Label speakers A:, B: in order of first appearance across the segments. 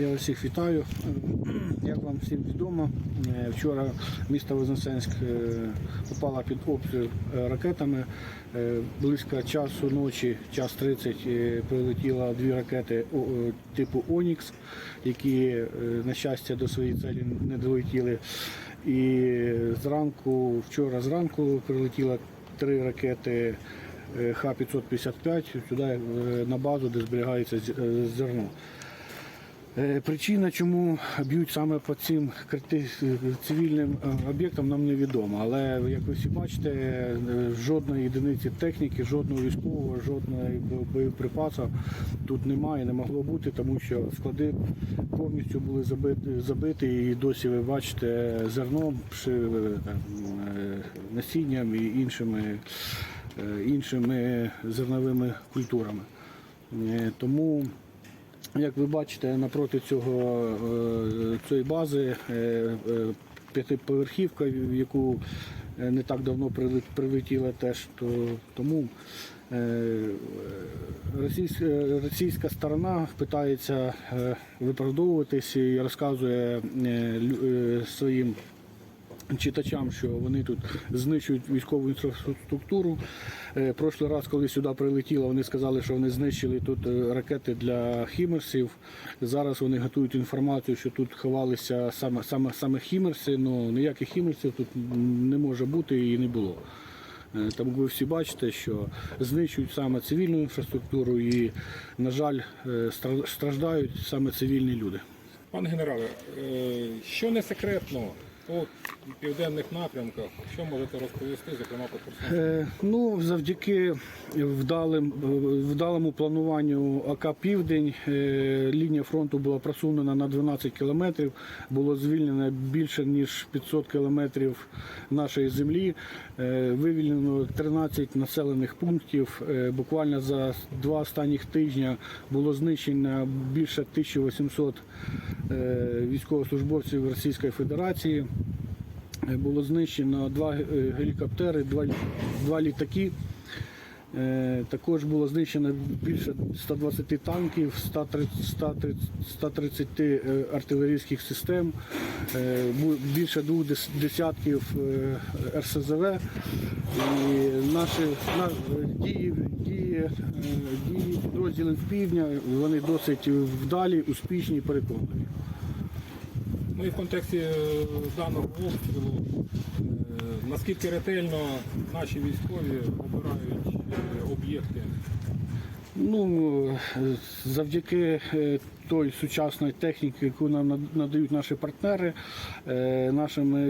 A: Я всіх вітаю. Як вам всім відомо, е, вчора місто Вознесенськ е, попало під обстріл е, ракетами. Е, Близько часу ночі, час 30, е, прилетіло дві ракети типу Онікс, які, е, на щастя, до своєї цілі не долетіли. І зранку, вчора зранку прилетіло три ракети е, Х-555 сюди е, на базу, де зберігається е, зерно. Е, Причина, чому б'ють саме по цим цивільним е, об'єктам, нам невідомо. Але як ви всі бачите, е, жодної одиниці техніки, жодного військового, жодної бо- боєприпасу тут немає, не могло бути, тому що склади повністю були забиті, забиті і досі ви бачите зерном, е, насінням і іншими, е, іншими зерновими культурами. Е, Тому як ви бачите, напроти цього, е, цієї бази е, е, п'ятиповерхівка, в яку не так давно прилетіла теж, то, тому російська, сторона питається виправдовуватись і розказує своїм читачам, що вони тут знищують військову інфраструктуру. Е, Прошлий раз, коли сюди прилетіло, вони сказали, що вони знищили тут е, ракети для хімерсів. Зараз вони готують інформацію, що тут ховалися саме, саме, саме хімерси. Ну ніяких хімерсів тут не може бути і не було. Е, Тому ви всі бачите, що знищують саме цивільну інфраструктуру і, на жаль, страждають саме цивільні люди.
B: Пане генерале, що не секретно по південних напрямках, що можете розповісти, зокрема по Херсону?
A: Е, Ну, завдяки вдалим, вдалому плануванню АК Південь е, лінія фронту була просунена на 12 кілометрів, було звільнено більше ніж 500 кілометрів нашої землі, е, вивільнено 13 населених пунктів. Е, Буквально за два останніх тижня було знищено більше 1800 е, військовослужбовців Російської Федерації. Е, Було знищено два е, гелікоптери, два, два літаки. Е, Також було знищено більше 120 танків, 130, 130, 130 е, артилерійських систем, більше двох десятків РСЗВ. І наші на, дії, дії, дії підрозділів півдня вони досить вдалі, успішні і переконливі.
B: Ну і в контексті е, даного обстрілу, е, наскільки ретельно наші військові обирають е, об'єкти?
A: Ну, завдяки той сучасної техніки, яку нам надають наші партнери, е, нашими,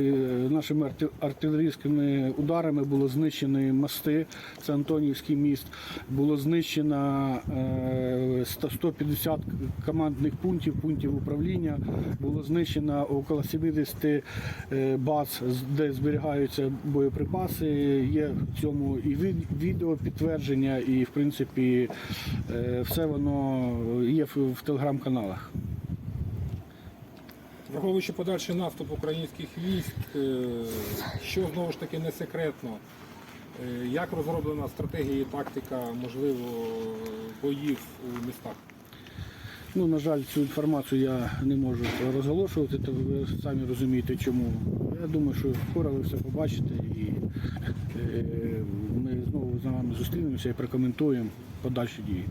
A: нашими артилерійськими ударами було знищені мости, це Антонівський міст, було знищено е, 100 150 командних пунктів, пунктів управління, було знищено около 70 е, баз, де зберігаються боєприпаси. Є в цьому і відео підтвердження, і в принципі все воно є в, в телеграм-каналах.
B: Враховуючи подальший наступ українських військ, е, що знову ж таки не секретно, е, як розроблена стратегія і тактика, можливо, боїв у містах?
A: Ну, на жаль, цю інформацію я не можу розголошувати, то ви самі розумієте чому. Я думаю, що скоро ви все побачите і е, ми знову з вами зустрінемося і прокоментуємо подальші дії.